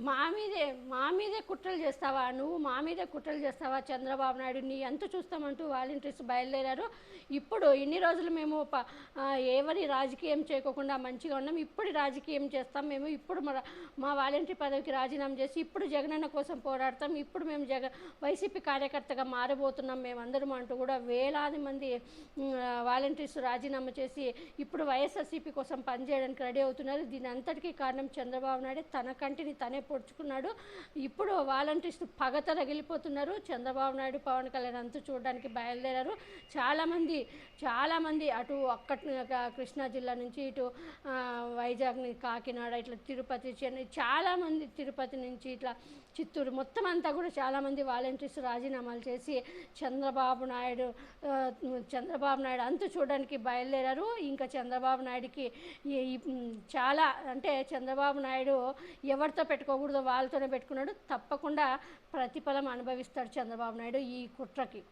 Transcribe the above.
మా మీదే మా మీదే కుట్రలు చేస్తావా నువ్వు? మా మీదే కుట్రలు చేస్తావా చంద్రబాబు నాయుడు? నీ ఎంత చూస్తామంటూ వాలంటీర్స్ బయలుదేరారు. ఇప్పుడు ఇన్ని రోజులు మేము ప- ఎవరి రాజకీయం చేయకోకుండా మంచిగా ఉన్నాం. ఇప్పుడు రాజకీయం చేస్తాం. మేము ఇప్పుడు మన మా వాలంటీర్ పదవికి రాజీనామా చేసి ఇప్పుడు జగనన్న కోసం పోరాడతాం. ఇప్పుడు మేము జగ వైసీపీ కార్యకర్తగా మారిపోతున్నాం మేమందరం అంటూ కూడా వేలాది మంది వాలంటీర్స్ రాజీనామా చేసి ఇప్పుడు వైఎస్ఆర్సీపీ కోసం పనిచేయడానికి రెడీ అవుతున్నారు. దీని అంతటికీ కారణం చంద్రబాబు నాయుడు. తన కంటిని తనే పొడుచుకున్నాడు. ఇప్పుడు వాలంటీర్స్ పగత రగిలిపోతున్నారు చంద్రబాబు నాయుడు పవన్ కళ్యాణ్ అంతా చూడడానికి బయలుదేరారు. చాలామంది చాలామంది అటు అక్కటి కృష్ణా జిల్లా నుంచి ఇటు వైజాగ్ కాకినాడ ఇట్లా తిరుపతి చెన్నై చాలామంది తిరుపతి నుంచి ఇట్లా చిత్తూరు మొత్తం అంతా కూడా చాలామంది వాలంటీర్స్ రాజీనామాలు చేసి చంద్రబాబు నాయుడు చంద్రబాబు నాయుడు అంతు చూడడానికి బయలుదేరారు. ఇంకా చంద్రబాబు నాయుడికి చాలా అంటే చంద్రబాబు నాయుడు ఎవరితో పెట్టుకో పెట్టుకోకూడదో వాళ్ళతోనే పెట్టుకున్నాడు. తప్పకుండా ప్రతిఫలం అనుభవిస్తాడు చంద్రబాబు నాయుడు ఈ కుట్రకి.